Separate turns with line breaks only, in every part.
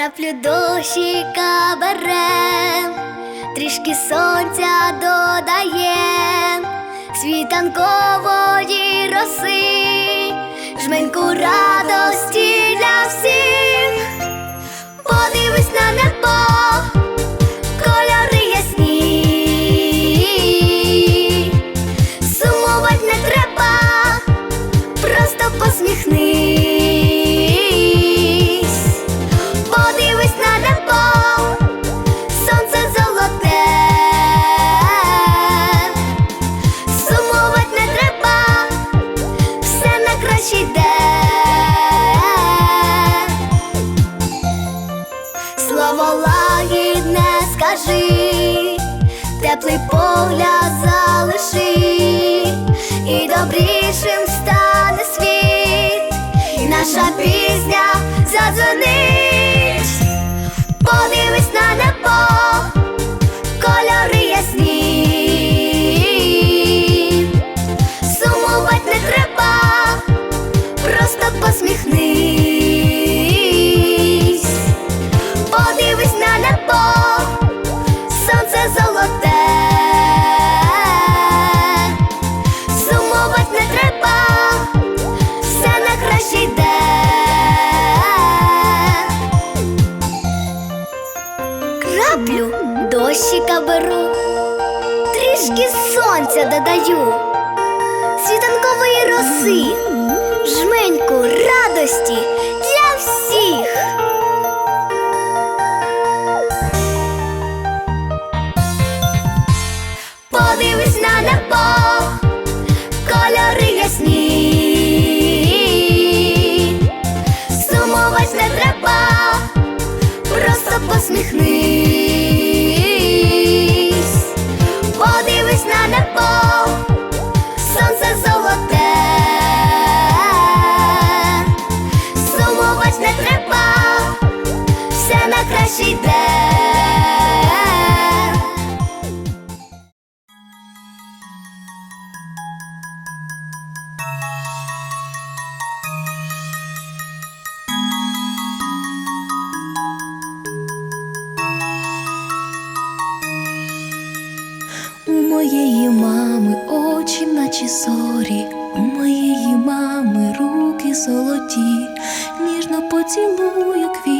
краплю дощика берем, трішки сонця додаєм, світанкової роси, жменьку радості для всіх, подивись на небо, кольори теплий погляд залиши, і добрішим стане світ, і наша пісня задзвонить, подивись на сонця додаю, світанкової роси, жменьку радості для всіх. Подивись на небо, кольори ясні, сумувати не треба, просто посміхнись, краще.
У моєї мами очі, наче зорі, у моєї мами руки золоті, ніжно поцілую, квіти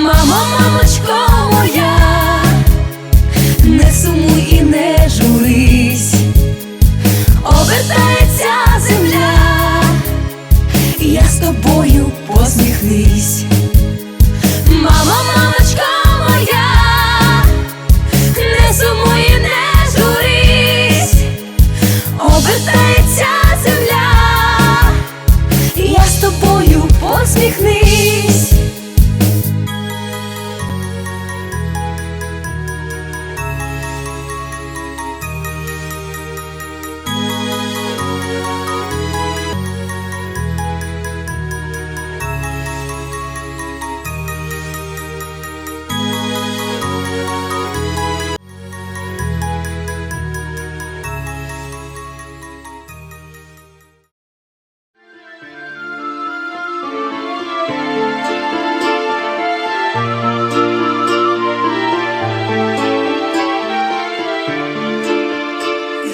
Мамо, мамочко моя,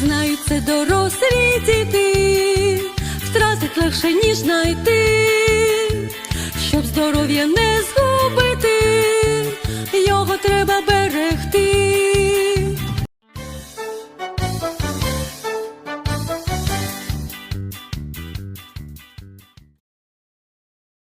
Знають це дорослі діти, втратить легше, ніж знайти, щоб здоров'я не згубити, його треба берегти.